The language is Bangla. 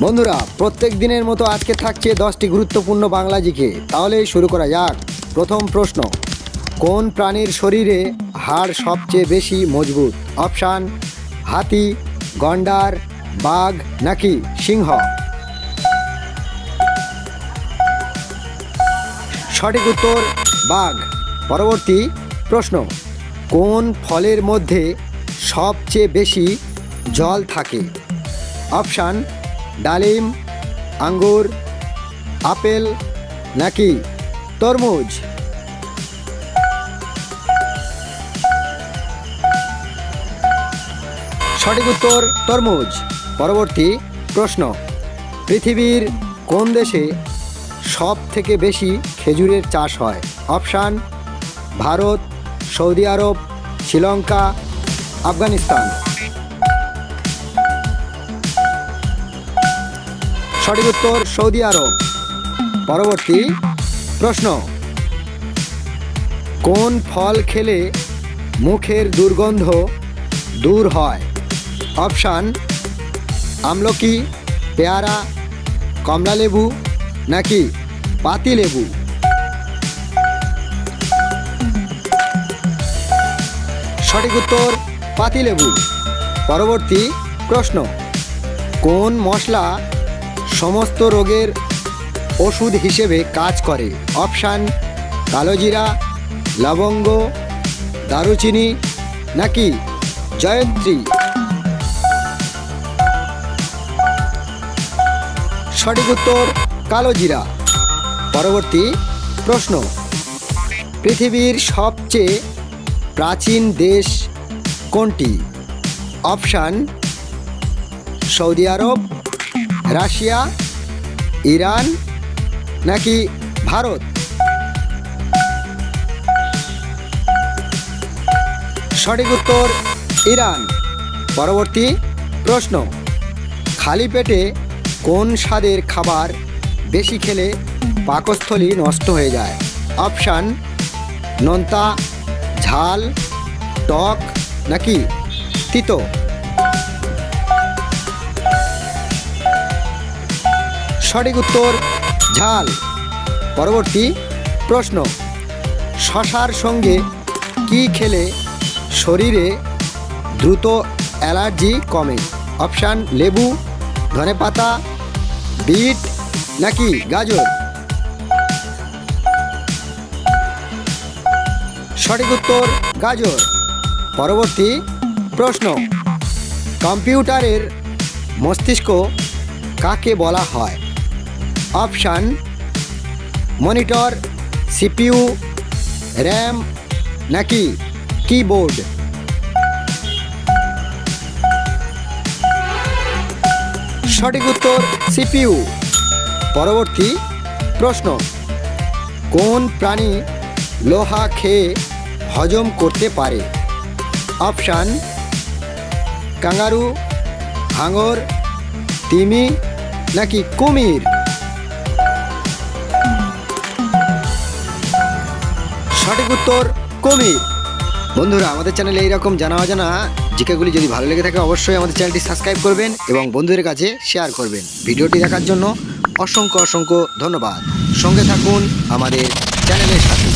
বন্ধুরা, প্রত্যেক দিনের মতো আজকে থাকছে দশটি গুরুত্বপূর্ণ বাংলা জিকে। তাহলে শুরু করা যাক। প্রথম প্রশ্ন, কোন প্রাণীর শরীরে হাড় সবচেয়ে বেশি মজবুত? অপশান, হাতি, গন্ডার, বাঘ নাকি সিংহ? সঠিক উত্তর, বাঘ। পরবর্তী প্রশ্ন, কোন ফলের মধ্যে সবচেয়ে বেশি জল থাকে? অপশান ডালিম, আঙ্গুর, আপেল নাকি তরমুজ? সঠিক উত্তর, তরমুজ। পরবর্তী প্রশ্ন। পৃথিবীর কোন দেশে সব থেকে বেশি খেজুরের চাষ হয়? Option, Bharat, Saudi Arab, Sri Lanka, Afghanistan. সঠিক উত্তর সৌদি আরব। পরবর্তী প্রশ্ন। কোন ফল খেলে মুখের দুর্গন্ধ দূর হয়? অপশান, আমলকি, পেয়ারা, কমলালেবু নাকি পাতিলেবু? সঠিক উত্তর, পাতিলেবু। পরবর্তী প্রশ্ন। কোন মশলা সমস্ত রোগের ওষুধ হিসেবে কাজ করে। অপশান, কালোজিরা, লবঙ্গ, দারুচিনি, নাকি জয়ত্রী সঠিক উত্তর, কালোজিরা। পরবর্তী প্রশ্ন। পৃথিবীর সবচেয়ে প্রাচীন দেশ কোনটি? Option, Saudi Arab Russia, Iran নাকি ভারত? সঠিক উত্তর, ইরান। পরবর্তী প্রশ্ন, খালি পেটে কোন স্বাদের খাবার বেশি খেলে পাকস্থলী নষ্ট হয়ে যায়? অপশান, নোনতা, ঝাল, টক নাকি তিতো? সঠিক উত্তর, ঝাল। পরবর্তী প্রশ্ন, শশার সঙ্গে কি খেলে শরীরে দ্রুত অ্যালার্জি কমে? অপশান, লেবু ধনেপাতা বিট নাকি গাজর? সঠিক উত্তর, গাজর। পরবর্তী প্রশ্ন, কম্পিউটারের মস্তিষ্ক কাকে বলা হয়? অপশান, মনিটর, সিপিইউ, র্যাম, নাকি কিবোর্ড? সঠিক উত্তর, সিপিইউ। পরবর্তী প্রশ্ন, কোন প্রাণী লোহা খেয়ে হজম করতে পারে? অপশান, কাঙ্গারু হাঙর তিমি, নাকি কুমির? সঠিক উত্তর কুমির। বন্ধুরা, আমাদের চ্যানেলে এইরকম জানা অজানা জিকেগুলি যদি ভালো লেগে থাকে, অবশ্যই আমাদের চ্যানেলটি সাবস্ক্রাইব করবেন এবং বন্ধুদের কাছে শেয়ার করবেন। ভিডিওটি দেখার জন্য অসংখ্য অসংখ্য ধন্যবাদ। সঙ্গে থাকুন আমাদের চ্যানেলের সাথে।